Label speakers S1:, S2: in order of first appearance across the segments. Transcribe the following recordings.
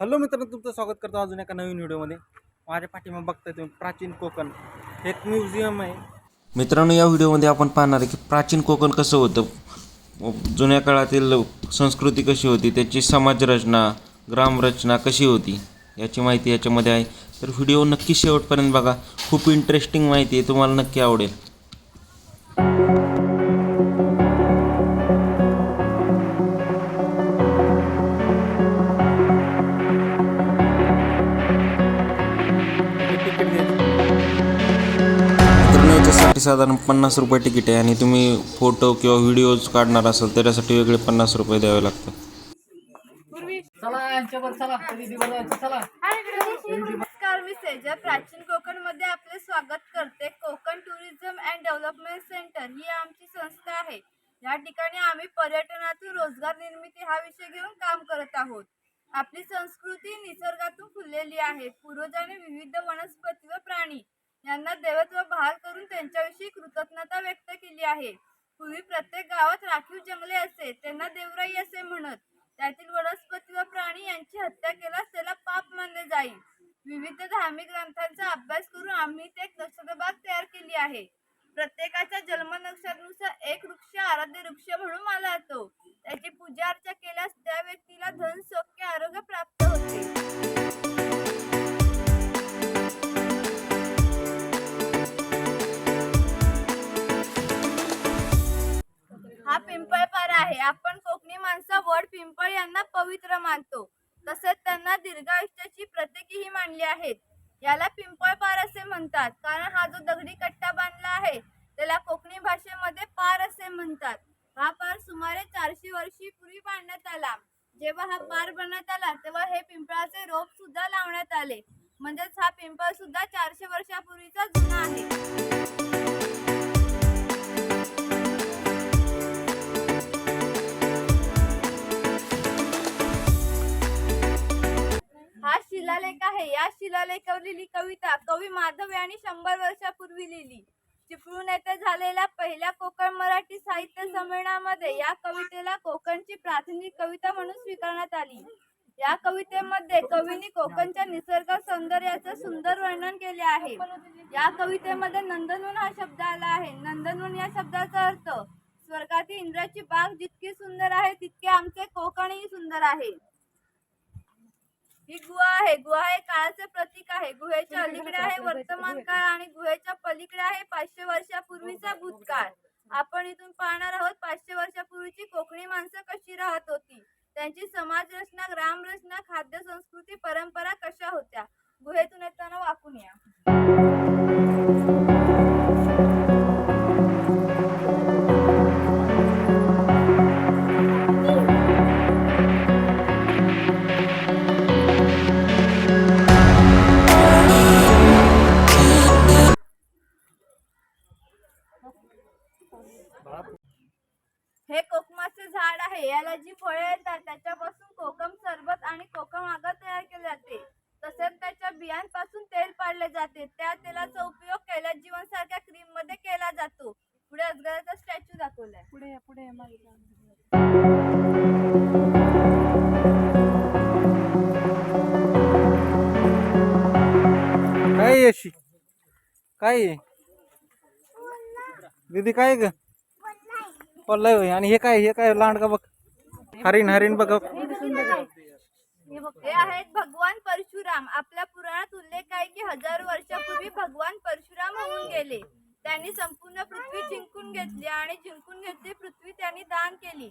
S1: Hello मित्रांनो तुमचं स्वागत करतो अजून एका नवीन व्हिडिओमध्ये. माझ्या पाठीमा बघताय तुम्ही प्राचीन कोकण. हे एक म्युझियम आहे.
S2: मित्रांनो या व्हिडिओमध्ये आपण पाहणार आहे की प्राचीन कोकण कसं होतं. जुन्या काळातील संस्कृती कशी होती त्याची समाजरचना ग्रामरचना कशी होती याची माहिती याच्यामध्ये आहे. तर व्हिडिओ नक्की शेवटपर्यंत बघा. खूप इंटरेस्टिंग माहिती आहे तुम्हाला नक्की आवडेल. याच्यासाठी साधारण पन्नास रुपये तिकीट आहे आणि तुम्ही फोटो किंवा व्हिडिओज काढणार असाल त्याच्यासाठी वेगळे पन्नास रुपये द्यावे लागतात.
S3: नमस्कार. मी सेजा. प्राचीन कोकणमध्ये आपले स्वागत करते. Konkan tourism and development centre ही आमची संस्था आहे. या ठिकाणी आम्ही पर्यटनातून रोजगार निर्मिती हा विषय घेऊन काम करत आहोत. आपली संस्कृती निसर्गातून फुललेली आहे. पूर्वजांनी विविध वनस्पती व प्राणी यांना देवत्व बहाल करून त्यांच्याविषयी कृतज्ञता व्यक्त केली आहे. पूर्वी प्रत्येक गावात राखीव जंगले असे त्यांना देवराई असे म्हणत. त्यातील वनस्पती व प्राणी यांची हत्या केल्यास त्याला पाप मानले जाईल. विविध धार्मिक ग्रंथांचा अभ्यास करून आम्ही ते नक्षत्रबाग तयार केली आहे. प्रत्येकाच्या जन्म नक्षत्रानुसार एक वृक्ष आराध्य वृक्ष म्हणून मानला जातो. त्याची पूजा शंभर वर्षापूर्वी लिहिली. चिपळूण येथे झालेल्या पहिल्या कोकण मराठी साहित्य संमेलनामध्ये या कवितेला कोकणची प्राथमिक कविता म्हणून स्वीकारण्यात आली. या कवितेमध्ये कवींनी कोकणच्या निसर्ग सौंदर्याचं सुंदर वर्णन केले आहे. या कवितेमध्ये नंदनवन हा शब्द आला आहे. नंदनवन या शब्दाचा अर्थ स्वर्गातील इंद्राची बाग जितकी सुंदर आहे तितके आमचे कोकणही सुंदर आहे. ही गुहा आहे. गुहा हे काळाचे प्रतीक आहे. गुहेच्या अलीकडे आहे वर्तमान काळ आणि गुहेच्या पलीकडे आहे पाचशे वर्षापूर्वीचा भूतकाळ. आपण इथून पाहणार आहोत पाचशे वर्षापूर्वीची कोकणी माणसं कशी राहत होती? त्यांची समाज रचना ग्राम रचना खाद्य संस्कृती परंपरा कशा होत्या? गुहेतून येताना वाकून या. हे कोकमाचे झाड आहे. याला जी फळे येतात त्याच्यापासून कोकम सरबत आणि कोकम आगर तयार केले जाते. तसेच त्याच्या बियांपासून तेल पाडले जाते. त्या तेलाचा उपयोग कैलास जीवन सारख्या क्रीममध्ये केला जातो. पुढे अजगराचा स्टॅच्यू दाखवलाय. पुढे पुढे
S1: काय आहे अशी काय दीदी काय ग? पल्लाय होय. आणि हे काय हे काय लांडगा बघ. हरिण हरिण बघ
S3: हे आहेत भगवान परशुराम. आपल्या पुराणात उल्लेख आहे की हजारो वर्षापूर्वी भगवान परशुराम होऊन गेले. त्यांनी संपूर्ण पृथ्वी जिंकून घेतली आणि जिंकून घेतली पृथ्वी त्यांनी दान केली.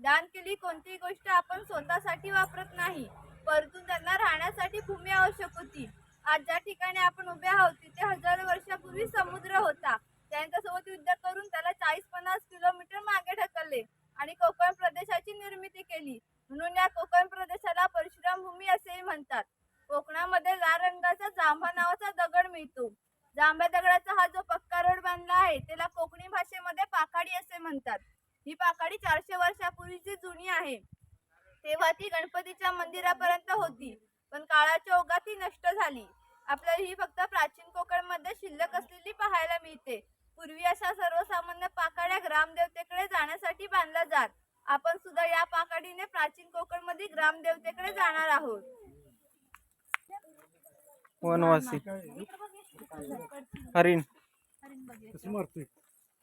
S3: दान केली कोणतीही गोष्ट आपण स्वतःसाठी वापरत नाही परंतु त्यांना राहण्यासाठी भूमी आवश्यक होती. आज ज्या ठिकाणी आपण उभे आहोत तिथे हजारो वर्षापूर्वी समुद्र होता. त्यांच्यासोबत युद्ध करून त्याला चाळीस पन्नास किलोमीटर मागे ढकलले आणि कोकण प्रदेशाची निर्मिती केली म्हणून या कोकण प्रदेशाला परशुराम भूमी असेही म्हणतात कोकणामध्ये लाल रंगाचा जांभा नावाचा दगड मिळतो. जांभ्या दगडाचा हा जो पक्का रोड बांधला आहे त्याला कोकणी भाषेमध्ये पाकाडी असे म्हणतात. ही पाकाडी चारशे वर्षापूर्वीची जुनी आहे तेव्हा ती गणपतीच्या मंदिरापर्यंत होती. पण काळाच्या ओघात ती नष्ट झाली. आपल्याला ही फक्त प्राचीन कोकणमध्ये शिल्लक असलेली पाहायला मिळते. पूर्वी अशा सर्वसामान्य पाकाड्या ग्रामदेवतेकडे जाण्यासाठी बांधल्या जात. आपण सुद्धा या पाकाडीने प्राचीन कोकणमध्ये ग्रामदेवतेकडे जाणार आहोत.
S1: वनवासी. हरिण.
S4: कसं मारतोय?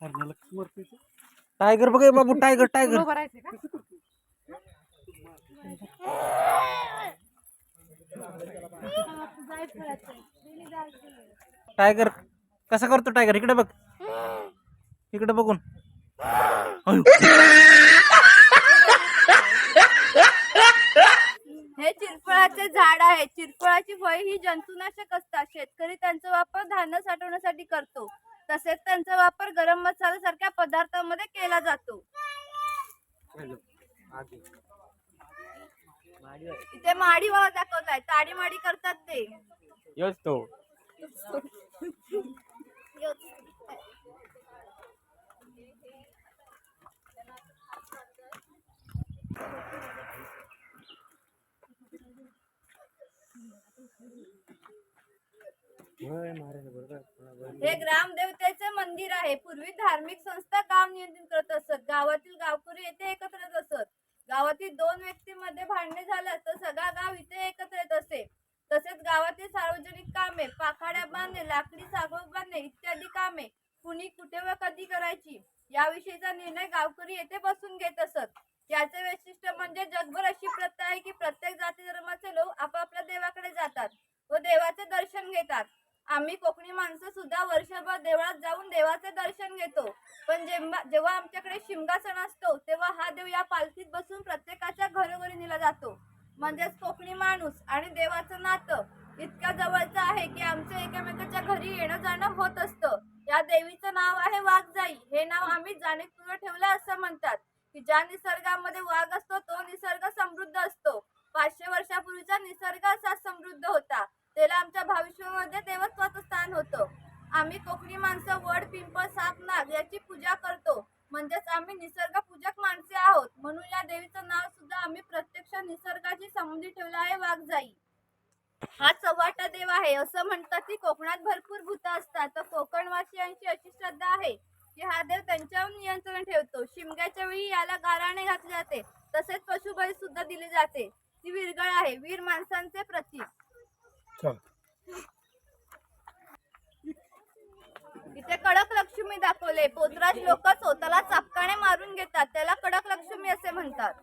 S4: हरणाला कसं मारतोय ते?
S1: टायगर बघ बाबू टायगर टायगर. टायगर कसा करतो टायगर? इकडे बघ. इकडे बघून.
S3: हे चिरफळाचे झाड आहे. चिरफळाची फळे ही जंतुनाशक असतात. शेतकरी त्यांचा वापर धान्य साठवण्यासाठी करतो. तसेच त्यांचा वापर गरम मसाला सारख्या पदार्थांमध्ये केला जातो. इथे माडी मला दाखवताय. ताडी माडी करतात ते.
S1: योच तो.
S3: हे ग्रामदेवतेचे मंदिर आहे. पूर्वी धार्मिक संस्था काम नियंत्रित करत असत? गावातील गावकरी येथे एकत्र असत. गावातील दोन व्यक्तींमध्ये भांडणे झाल्यास तर सगळा गाव इथे एकत्र येत असे. तसेच गावातील सार्वजनिक कामे पाखाड्या बांधणे लाकडी सागोन बांधणे इत्यादी कामे कुणी कुठे व कधी करायची? याविषयीचा निर्णय गावकरी येथे बसून घेत असत. याचे वैशिष्ट्य म्हणजे जगभर अशी प्रथा आहे की प्रत्येक जाती धर्माचे लोक आपापल्या देवाकडे जातात व देवाचे दर्शन घेतात. आम्ही कोकणी माणसं सुद्धा वर्षभर देवळात जाऊन देवाचे दर्शन घेतो. पण जेव्हा जेव्हा आमच्याकडे शिमगा सण असतो तेव्हा हा देव या पालखीत बसून प्रत्येकाच्या घरोघरी नेला जातो. म्हणजेच कोकणी माणूस आणि देवाचं नातं इतक्या जवळचं आहे की आमचं एकमेकाच्या घरी येणं जाणं होत असतं. या देवीचं नाव आहे वाघजाई. हे नाव आम्ही जाणीवपूर्वक ठेवलं असं म्हणतात की ज्या निसर्गामध्ये वाघ असतो तो निसर्ग समृद्ध असतो. पाचशे वर्षापूर्वीचा निसर्ग असा समृद्ध होता. त्याला आमच्या भविष्यामध्ये देव होतं. आम्ही कोकणी माणसं वड पिंपळ साप नाग याची पूजा करतो. म्हणजेच आम्ही निसर्ग पूजक माणसे आहोत. म्हणून या देवीचं नाव सुद्धा आम्ही प्रत्यक्ष निसर्गाशी संबंधित ठेवलं आहे वाघजाई. हा चव्हाटा देव आहे. असं म्हणतात की कोकणात भरपूर भूत असतात. तर कोकणवासियांची अशी श्रद्धा आहे की हा देव त्यांच्यावर नियंत्रण ठेवतो. शिमग्याच्या वेळी याला गाराणे घातले जाते. तसेच पशुबळी सुद्धा दिली जाते. ती विरगळ आहे. वीर माणसांचे प्रतीक
S4: चल
S3: इथे कडक लक्ष्मी दाखवले. पोतराज लोक स्वतःला चापकाने मारून घेतात. त्याला कडक लक्ष्मी असे म्हणतात.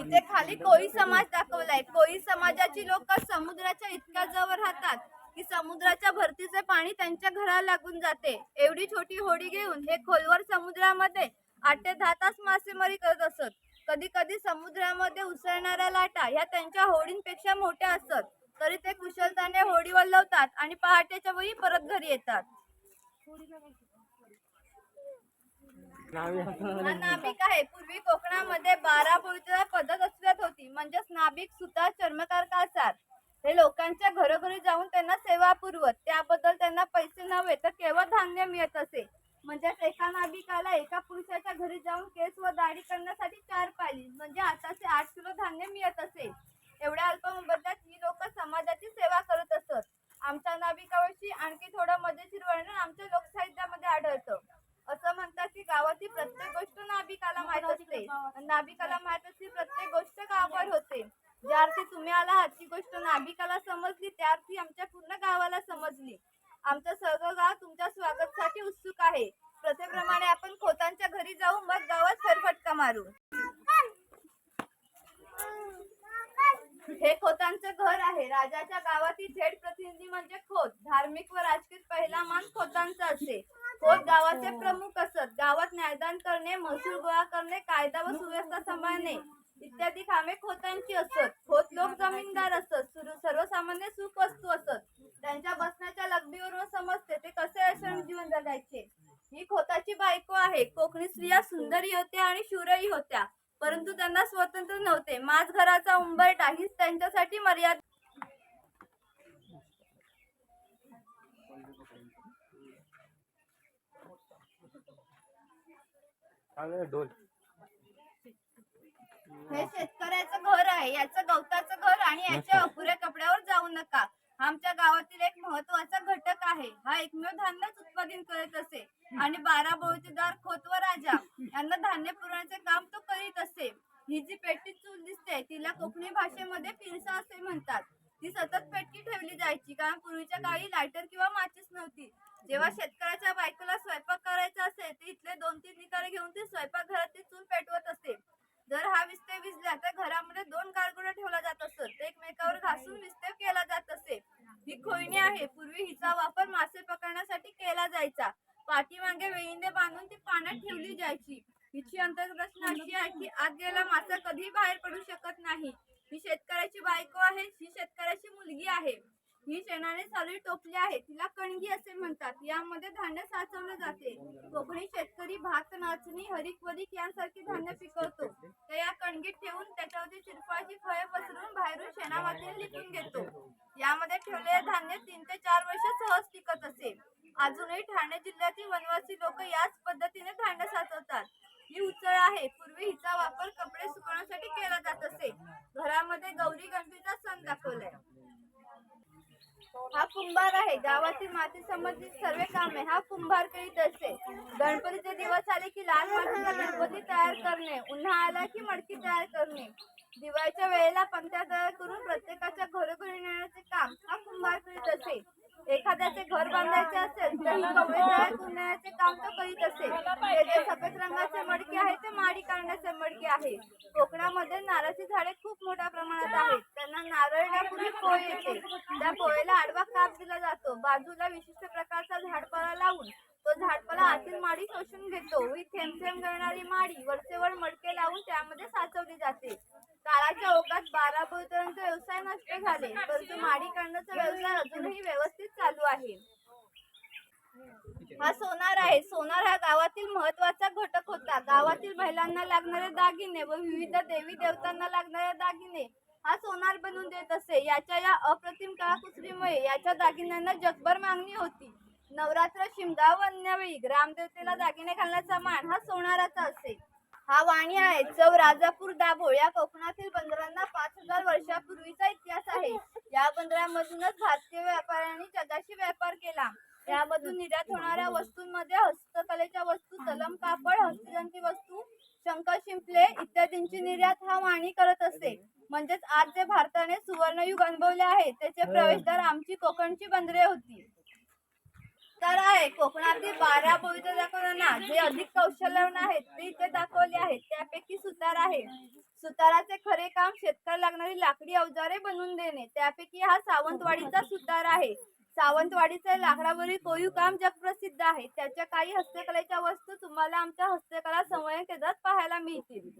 S3: इथे खाली कोळी समाज दाखवलाय. कोळी समाजाची लोक समुद्राच्या इतक्या जवळ राहतात. की समुद्राच्या भरतीचे पाणी त्यांच्या घराला लागून जाते. एवढी छोटी होडी घेऊन हे खोलवर समुद्रामध्ये आठ ते दहा तास मासेमारी करत असत. कधी कधी समुद्रामध्ये उसळणाऱ्या लाटा ह्या त्यांच्या होडींपेक्षा मोठ्या असत. तरी ते कुशलताने होडी वल्लवतात आणि पहाटेच्या वेळी परत घरी येतात. नाभिक आहे. पूर्वी कोकणामध्ये बारा पोळीची पद्धत अस्तित्वात होती. म्हणजेच नाभिक सुतार चर्मकार कासार हे लोकांच्या घरोघरी जाऊन त्यांना सेवा पुरवत त्याबद्दल त्यांना पैसे नव्हे तर केवळ धान्य मिळत असे. म्हणजेच एका नाभिकाला एका पुरुषाच्या घरी जाऊन केस व दाढी करण्यासाठी चार पाली म्हणजे आताचे आठ किलो धान्य मिळत असे. एवढ्या अल्प मोबदल्यात ही लोक समाजाची सेवा करत असत. आमच्या नाभिकाविषयी आणखी थोडं मजेशीर वर्णन आमच्या लोकसाहित्यामध्ये आढळतं. असं म्हणतात की गावातील प्रत्येक गोष्ट नाभिकाला माहीत असते. नाभिकाला माहीत असते प्रत्येक गोष्ट गावभर होते ज्या अर्थी तुम्ही आला आहात ती गोष्ट नाभिकाला समजली त्या अर्थी आमच्या पूर्ण गावाला समजली. आमचं सर्व गाव तुमच्या स्वागतासाठी उत्सुक आहे. प्रथेप्रमाणे आपण खोतांच्या घरी जाऊ मग गावात फेरफटका मारू. हे खोतांचं घर आहे. राजाच्या गावातील थेट प्रतिनिधी म्हणजे खोत. धार्मिक व राजकीय पहिला मान खोतांचा असे खोत गावाचे प्रमुख असत. गावात न्यायदान करणे महसूल गोळा करणे कायदा व सुव्यवस्था सांभाळणे. इत्यादी कामे खोतांची असत. खोत लोक जमीनदार असत. सर्वसामान्य सुख वस्तू असत. त्यांच्या बसण्याच्या लग्बीवरून समजते ते कसे ऐसण जीवन जगायचे. ही खोताची बायको आहे. कोकणी स्त्रिया सुंदरी होत्या आणि शूरही होत्या. परंतु त्यांना स्वतंत्र नव्हते. माझ घराचा उंबरटा हीच त्यांच्यासाठी मर्यादा
S1: डोल.
S3: हे शेतकऱ्याचं घर आहे याचं गवताचं घर आणि याच्या अपुऱ्या कपड्यावर जाऊ नका. आमच्या गावातील एक महत्त्वाचा घटक आहे. हा एकमेव धान्यच उत्पादन करत असे. आणि बारा बळुतेदार खोत व राजा यांना धान्य पुरवण्याचे काम तो करीत असे. ही जी पेटी चूल दिसते तिला कोकणी भाषेमध्ये पिरसा असे म्हणतात. ती सतत पेटकी ठेवली जायची कारण पूर्वीच्या काळी लायटर किंवा माचीस नव्हती. जेव्हा शेतकऱ्याच्या बायकोला स्वयंपाक करायचा असेल तर इथले दोन तीन निकारे घेऊन ती स्वयंपाक घरात चूल पेटवत असे. जर हा विस्ते विजला तर घरामध्ये दोन गारगोडा ठेवला जात असत. ते एकमेकावर घासून विस्तेव केला जात असे. ही खोयणी आहे. पूर्वी हिचा वापर मासे पकडण्यासाठी केला जायचा. पाठीमागे वेळीने बांधून ती पाण्यात ठेवली जायची. हिची अंतर्रचना अशी आहे की आत गेला मासा कधीही बाहेर पडू शकत नाही. ही शेतकऱ्याची बायको आहे. ही शेतकऱ्याची मुलगी आहे. ही शेणाने चालू टोपली आहे. तिला कणगी असे म्हणतात. यामध्ये धान्य साचवले जाते. कोकणी शेतकरी भात नाचणी हरिक वरिक यांसारखी धान्य पिकवतो. तर या कणगीत ठेवून त्याच्यावरती चिरफळाची फळे पसरून बाहेरून शेणामध्ये लिपून घेतो. यामध्ये ठेवलेले धान्य तीन ते चार वर्ष सहज पिकत असे. अजूनही ठाणे जिल्ह्यातील वनवासी लोक याच पद्धतीने धान्य साचवतात. ही उचळ आहे. पूर्वी हिचा वापर कपडे सुकवण्यासाठी केला जात असे. घरामध्ये गौरी गणपतीचा सण दाखवलाय. हा कुंभार आहे. गावातील माती संबंधित सर्व कामे हा कुंभार करीत असे. गणपतीचे दिवस आले की लाल मातीचा गणपती तयार करणे उन्हा आला की मडकी तयार करणे. दिवाळीच्या वेळेला पंक्त्या तयार करून प्रत्येकाच्या घरोघरी नेण्याचे काम हा कुंभार करीत असे. एखाद्याचे घर बांधायचे असेल तर ही कवळे काम तो करीत असेल. हे जे सफेद रंगाचे मडके आहे ते माडी काढण्याचे मडके आहे. कोकणामध्ये नारळाची झाडे खूप मोठ्या प्रमाणात आहेत. त्यांना नारळण्यापूर्वी पोळ येते. त्या पोळेला आडवा काप दिला जातो. बाजूला विशिष्ट प्रकारचा झाडपाला लावून तो झाडपाला आतील माडी शोषून घेतो. ही थेंब थेंब गळणारी माडी वरचेवर मडके लावून त्यामध्ये साचवली जाते. काळाच्या ओघात बारा बोलतोंचे व्यवसाय नष्ट झाले परंतु माडी काढण्याचा व्यवसाय अजूनही व्यवस्थित चालू आहे. हा सोनार आहे. सोनार हा गावातील महत्त्वाचा घटक होता. गावातील महिलांना लागणारे दागिने व विविध देवी देवतांना लागणारे दागिने हा सोनार बनवून देत असे. याच्या या अप्रतिम कलाकुसरीमुळे याच्या दागिन्यांना जगभर मागणी होती. नवरात्र शिमगा वन्यावेळी ग्रामदेवतेला दागिने घालण्याचा मान हा सोनाराचा असे. हा वाणी आहे. चौ राजापूर दाभोळ या कोकणातील बंदरांना पाच हजार वर्षापूर्वीचा इतिहास आहे. या बंदरामधूनच भारतीय व्यापाऱ्यांनी जगाशी व्यापार केला. यामधून निर्यात होणाऱ्या वस्तूंमध्ये हस्तकलेच्या वस्तू तलम कापड हस्तजंती वस्तू शंख शिंपले इत्यादींची निर्यात हा वाणी करत असते म्हणजेच आज जे भारताने सुवर्णयुग अनुभवले आहे त्याचे प्रवेशद्वार आमची कोकणची बंदरे होती. तर आहे कोकणातील बारा पवित्र दाखवताना जे अधिक कौशल्यवान आहेत ते इथे दाखवले आहेत त्यापैकी सुतार आहे. सुताराचे खरे काम शेतकऱ्याला लागणारी लाकडी अवजारे बनवून देणे. त्यापैकी हा सावंतवाडीचा सुतार आहे. सावंतवाडीचे लाकडावरील कोरीव काम जगप्रसिद्ध आहे. त्याच्या काही हस्तकलेच्या वस्तू तुम्हाला आमच्या हस्तकला समयन केंद्रात पाहायला मिळतील.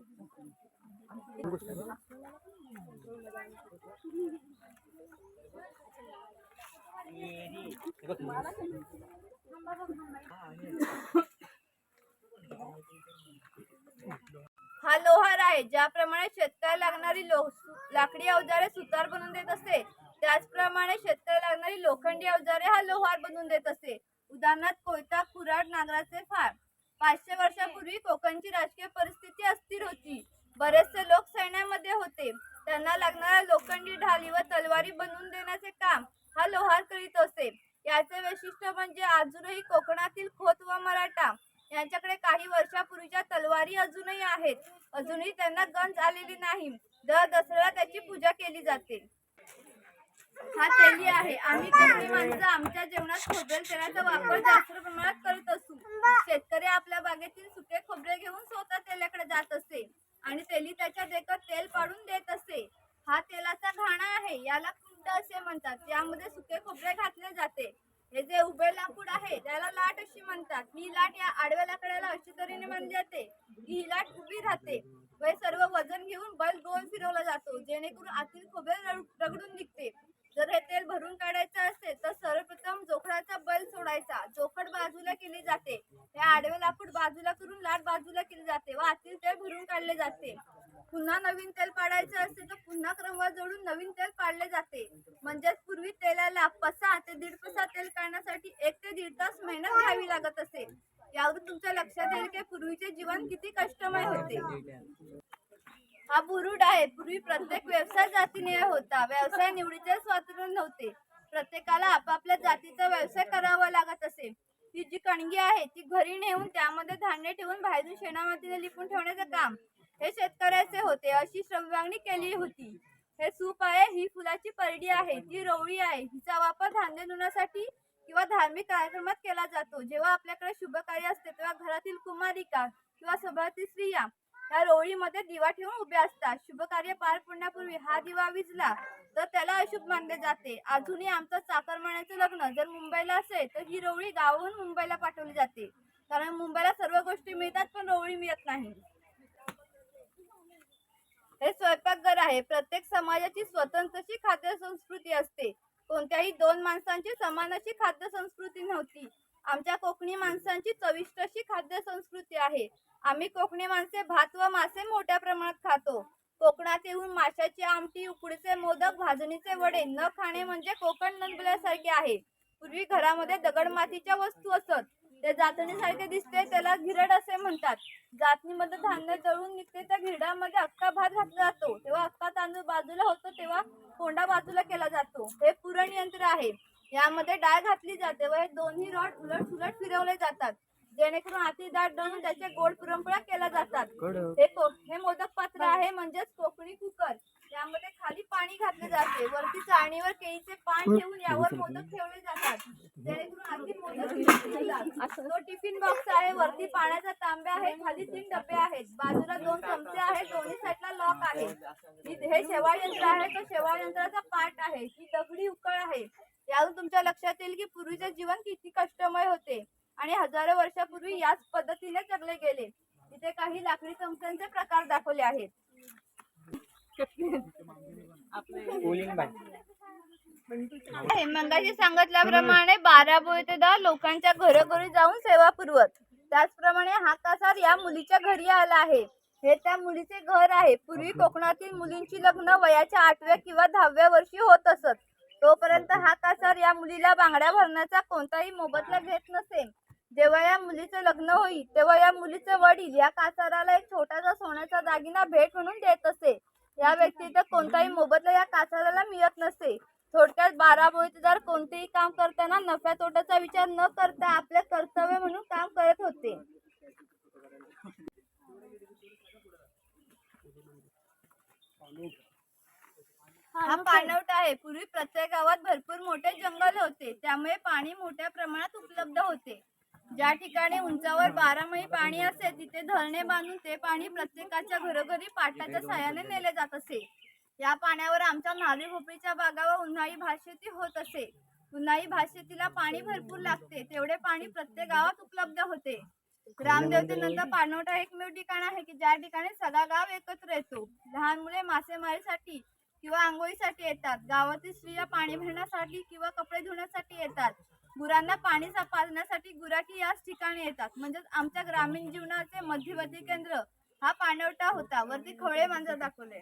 S3: हा लोहार आहे ज्याप्रमाणे शेतकऱ्याला लागणारी लाकडी अवजारे सुतार बनवून देत असते त्याचप्रमाणे शेतकऱ्याला लागणारी लोखंडी अवजारे हा लोहार बनवून देत असते. उदाहरणार्थ कोयता कुऱ्हाड नांगराचे फार. पाचशे वर्षापूर्वी कोकणची राजकीय परिस्थिती अस्थिर होती. बरेचसे लोक सैन्यामध्ये होते. त्यांना लागणाऱ्या लोखंडी ढाली व तलवारी बनवून देण्याचे काम हा लोहार करीत असे. याचे वैशिष्ट्य म्हणजे अजूनही कोकणातील खोत व मराठा यांच्याकडे काही वर्षापूर्वीच्या तलवारी अजूनही आहेत. अजूनही त्यांना गंज आलेली नाही. दर दसऱ्याला त्याची पूजा केली जाते. हा तेली आहे. आम्ही कोकणी माणसं आमच्या जेवणात खोबरेल तेलाचा वापर जास्त प्रमाणात करत असू शेतकरी आपल्या बागेतील सुके खोबरे घेऊन स्वतः तेलाकडे जात असे आणि तेली त्याच्या देखत तेल पाडून देत असे हा तेलाचा घाणा आहे याला कुंड असे म्हणतात यामध्ये सुके खोबरे घातले जाते हे जे उभे लाकूड आहे त्याला लाट अशी म्हणतात ही लाट या आडव्या लाकडाला अशी तऱ्हेने बांधली जाते की ही लाट उभी राहते व हे सर्व वजन घेऊन बैल गोल फिरवला जातो जेणेकरून आतील खोबरे रग- रगडून निघते जर हे तेल भरून काढायचं असेल तर सर्वप्रथम जोखडाचा बैल सोडायचा जोखड बाजूला केली जाते हे आडवे लाकूड बाजूला करून लाट बाजूला केली जाते व आतील तेल भरून काढले जाते पुन्हा नवीन तेल पाडायचं असेल तर पुन्हा क्रमवार जोडून नवीन तेल पाडले जाते म्हणजेच पूर्वी सहा ते दीड पसा तेल काढण्यासाठी एक ते दीड तास मेहनत घ्यावी लागत असे. यावरून तुमच्या लक्षात येईल की पूर्वीचे जीवन किती कष्टमय होते. हा बुरुड आहे. पूर्वी प्रत्येक व्यवसाय जातीने होता. व्यवसाय निवडीचे स्वातंत्र्य नव्हते. प्रत्येकाला आपापल्या जातीचा व्यवसाय करावा लागत असे. ती जी कणगी आहे ती घरी नेऊन त्यामध्ये धान्य ठेवून बाहेरून शेणामातीने लिपून ठेवण्याचे काम हे शेतकऱ्याचे होते अशी श्रमवागणी केली होती. हे सूप आहे ही फुलाची परडी आहे ती रोवळी आहे. हिचा वापर धान्य धुण्यासाठी किंवा धार्मिक कार्यक्रमात केला जातो. जेव्हा आपल्याकडे शुभ कार्य असते तेव्हा घरातील कुमारिका किंवा सभातील स्त्रिया या रोळीमध्ये दिवा ठेवून उभ्या असतात. शुभ कार्य पार पडण्यापूर्वी हा दिवा विजला तर त्याला अशुभ मानले जाते. अजूनही आमचं चाकरमान्याचं लग्न जर मुंबईला असेल तर ही रोवळी गावाहून मुंबईला पाठवली जाते. कारण मुंबईला सर्व गोष्टी मिळतात पण रोवळी मिळत नाही. हे स्वयंपाकघर आहे. प्रत्येक समाजाची स्वतंत्रची खाद्य संस्कृती असते. कोणत्याही दोन माणसांची समान अशी खाद्य संस्कृती नव्हती. आमच्या कोकणी माणसांची चविष्ट अशी खाद्य संस्कृती आहे. आम्ही कोकणी माणसे भात व मासे मोठ्या प्रमाणात खातो. कोकणात येऊन माशाची आमटी उकडीचे मोदक भाजणीचे वडे न खाणे म्हणजे कोकण नंदुल्यासारखे आहे. पूर्वी घरामध्ये दगड मातीच्या वस्तू असत. ते जातणीसारखे दिसते त्याला घिरड असे म्हणतात. जातणीमध्ये धान्य जळून निघते त्या घिरडामध्ये अख्खा भात घातला जातो. तेव्हा अख्खा तांदूळ बाजूला होतो तेव्हा कोंडा बाजूला केला जातो. हे पुरण यंत्र आहे. यामध्ये डाळ घातली जाते व हे दोन्ही रॉड उलट सुलट फिरवले जातात. जेणेकरून आती दाट दळून त्याचे गोड पुरणपोळ्या केल्या जातात. हे हे मोदक पात्र आहे म्हणजेच कोकणी कुकर. यामध्ये खाली पाणी घातले जाते. वरती चाळणीवर केळीचे पान ठेवून यावर मोदक ठेवले जातात. जेणेकरून. तो टिफिन बॉक्स आहे वरती पाण्याचा तांब्या आहे खाली तीन डबे आहेत. बाजूला दोन चमचे आहेत दोन्ही साईडला लॉक आहे. हि- शेवाळ यंत्र आहे तो शेवाळ यंत्राचा पार्ट आहे. ही दगडी उकळ आहे. यावरून तुमच्या लक्षात येईल की पूर्वीचे जीवन किती कष्टमय होते. आणि हजारो वर्षापूर्वी याच पद्धतीने जगले गेले. इथे काही लाकडी चमच्यांचे प्रकार दाखवले आहेत. मंगाशी सांगितल्याप्रमाणे बारा दहा लोकांच्या घरोघरी जाऊन सेवा पुरवत. त्याचप्रमाणे हा कासार या मुलीच्या घरी आला आहे. हे त्या मुलीचे घर आहे. पूर्वी कोकणातील मुलींची लग्न वयाच्या आठव्या किंवा दहाव्या वर्षी होत असत. तोपर्यंत हा कासार या मुलीला बांगड्या भरण्याचा कोणताही मोबदला घेत नसे. जेव्हा या मुलीचं लग्न होईल तेव्हा या मुलीचे वडील या कासाराला एक छोटासा सोन्याचा दागिना भेट म्हणून देत असे. या व्यक्तीचा कोणताही मोबदला या कासाराला मिळत नसे. थोडक्यात बारा बोईतदार कोणतेही काम करताना नफ्या तोट्याचा विचार न करता आपले कर्तव्य म्हणून काम करत होते. हा पाणवठा आहे. पूर्वी प्रत्येक गावात भरपूर मोठे जंगल होते. त्यामुळे पाणी मोठ्या प्रमाणात उपलब्ध होते. ज्या ठिकाणी उंचावर बारामही पाणी असे तिथे धरणे बांधून ते पाणी प्रत्येकाच्या घरोघरी पाटाच्या साहाय्याने नेले जात असे. या पाण्यावर आमच्या नारळी भोपळीच्या बागा व उन्हाळी भातशेती होत असे. उन्हाळी भातशेतीला पाणी भरपूर लागते तेवढे पाणी प्रत्येक गावात उपलब्ध होते. ग्रामदेवतेनंतर पाणवठा एकमेव ठिकाण आहे की ज्या ठिकाणी सगळा गाव एकत्र येतो. लहान मुले मासेमारीसाठी किंवा आंघोळीसाठी येतात गावातील स्त्रिया पाणी भरण्यासाठी किंवा कपडे धुण्यासाठी येतात. गुरांना पाणी सा- पाजण्यासाठी गुराखी याच ठिकाणी येतात. म्हणजेच आमच्या ग्रामीण जीवनाचे मध्यवर्ती केंद्र हा पाणवटा होता. वरती खवळे मांजर दाखवले.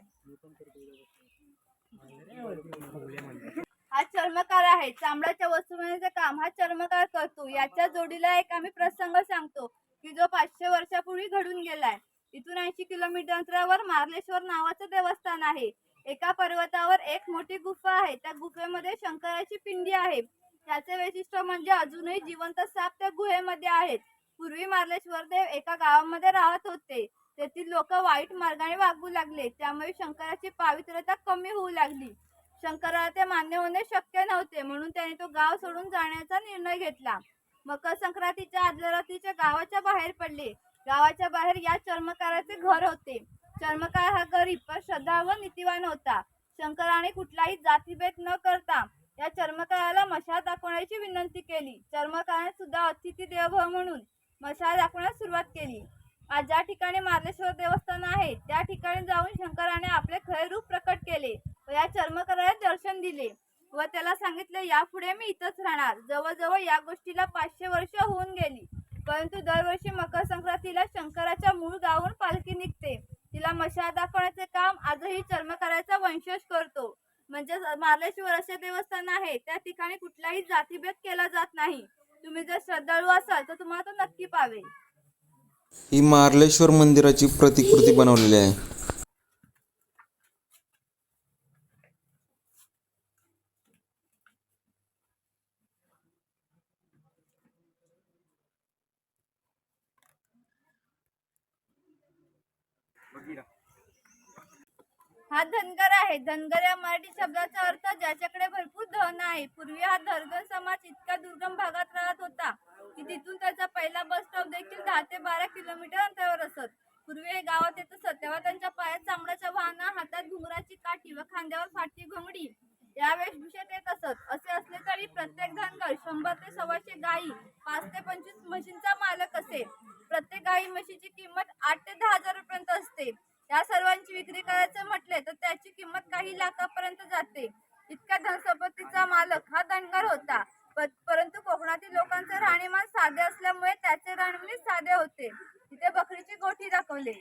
S3: हा चर्मकार आहे. चामड्याच्या वस्तू बनवण्याचे काम हा चर्मकार करतो. याच्या जोडीला एक आम्ही प्रसंग सांगतो की जो पाचशे वर्षापूर्वी घडून गेलाय. इथून ऐंशी किलोमीटर अंतरावर मार्लेश्वर नावाचं देवस्थान आहे. एका पर्वतावर एक मोठी गुफा आहे. त्या गुफेमध्ये शंकराची पिंडी आहे. याचे वैशिष्ट्य म्हणजे अजूनही जिवंत साप त्या गुहेमध्ये आहेत. पूर्वी मार्लेश्वर देव एका गावामध्ये राहत होते. तेथील लोक वाईट मार्गाने वागू लागले. त्यामुळे शंकराची पावित्र्यता कमी होऊ लागली. शंकराला ते मान्य होणे शक्य नव्हते. म्हणून त्याने तो गाव सोडून जाण्याचा निर्णय घेतला. मकर संक्रांतीच्या आदल्या रात्रीच्या गावाच्या बाहेर पडले. गावाच्या बाहेर या चर्मकाराचे घर होते. चर्मकार हा गरीब पण श्रद्धा व नीतिवान होता. शंकराने कुठलाही जातीभेद न करता या चर्मकाराला मशाल दाखवण्याची विनंती केली. चर्मकाराने सुद्धा अतिथी देवभव म्हणून मशाल दाखवण्यास सुरुवात केली. आज ज्या ठिकाणी मार्लेश्वर देवस्थान आहे त्या ठिकाणी जाऊन शंकराने आपले खरे रूप प्रकट केले व या चर्मकाराला दर्शन दिले व त्याला सांगितले यापुढे मी इथंच राहणार. जवळजवळ या गोष्टीला पाचशे वर्ष होऊन गेली. परंतु दरवर्षी मकर संक्रांतीला शंकराच्या मूळ गावून पालखी निघते. तिला मशाल दाखवण्याचे काम आजही चर्मकाराचा वंशज करतो. म्हणजे मार्लेश्वर असे देवस्थान आहे. त्या ठिकाणी कुठलाही जातीभेद केला जात नाही. तुम्ही जर श्रद्धाळू असाल तर तुम्हाला तो नक्की पावेल.
S2: ही मार्लेश्वर मंदिराची प्रतिकृती बनवलेली आहे.
S3: हा धनगर आहे. धनगर या मराठी शब्दाचा अर्थ ज्याच्याकडे भरपूर धन आहे. पूर्वी हा धनगर समाज इतक्या दुर्गम भागात राहत होता की तिथून त्याचा पहिला बस स्टॉप देखील दहा ते बारा किलोमीटर अंतरावर असत. पूर्वी हे गावात येत असत तेव्हा त्यांच्या पायात चामड्याच्या वाहना हातात घुंगराची काठी व खांद्यावर फाटी घोंगडी या वेशभूषेत येत असत असे असले तरी प्रत्येक धनगर शंभर ते सव्वाशे गायी पाच ते पंचवीस म्हशींचा मालक असे प्रत्येक गायी म्हशीची किंमत आठ ते दहा हजार रुपयांपर्यंत असते या सर्वांची विक्री करायचं म्हटले तर त्याची किंमत काही लाखापर्यंत जाते इतक्या धनसंपत्तीचा मालक हा धनगर होता प- परंतु कोकणातील लोकांचे राहणीमान साधे असल्यामुळे त्याचे राहणीमान साधे होते तिथे बकरीची गोठी दाखवले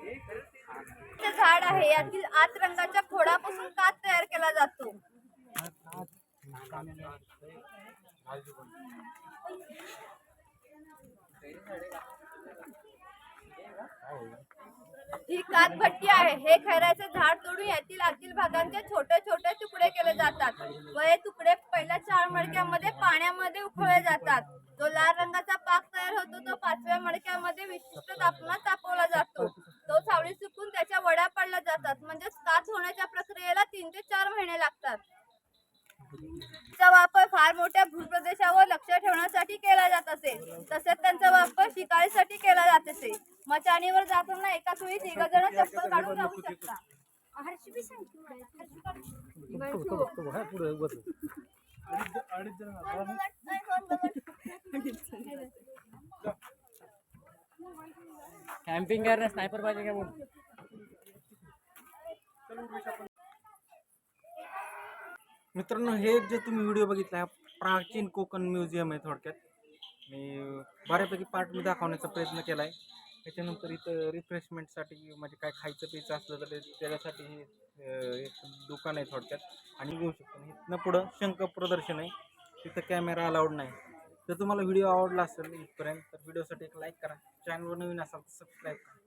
S3: ते झाड आहे यातील आत रंगाच्या खोडापासून कात तयार केला जातो ही कात भट्टी आहे. हे खैराचे झाड तोडून यातील आतील भागांचे छोटे छोटे तुकडे केले जातात. व हे तुकडे पहिल्या चार मडक्यामध्ये पाण्यामध्ये उकळले जातात. जो लाल रंगाचा पाक तयार होतो तो पाचव्या मडक्यामध्ये विशिष्ट तापमानात तापवला जातो. तो सावळी सुकून त्याच्या वड्या पडल्या जातात. म्हणजेच कात होण्याच्या प्रक्रियेला तीन ते चार महिने लागतात. चा वापर फार मोठ्या भूप्रदेशावर लक्ष ठेवण्यासाठी केला जात असे. तसेच त्यांचा वापर शिकारीसाठी केला जात असे. मचाणीवर जाताना एकाच वेळी तिघ जण चप्पल काढून जाऊ शकता.
S5: कॅम्पिंग करणार स्नायपर पाहिजे का बोल?
S1: मित्रांनो हे जे तुम्ही व्हिडिओ बघितला प्राचीन कोकण म्युझियम आहे थोडक्यात. मी बऱ्यापैकी पार्ट मी दाखवण्याचा प्रयत्न केला आहे त्याच्यानंतर इथं रिफ्रेशमेंटसाठी म्हणजे काय खायचं प्यायचं असलं तर त्याच्यासाठी हे एक दुकान आहे थोडक्यात. आणि घेऊ शकतो. इथनं पुढं शंख प्रदर्शन आहे. तिथं कॅमेरा अलाउड नाही. तर तुम्हाला व्हिडिओ आवडला असेल इथपर्यंत तर व्हिडिओसाठी एक लाईक करा. चॅनलवर नवीन असाल तर सबस्क्राईब करा.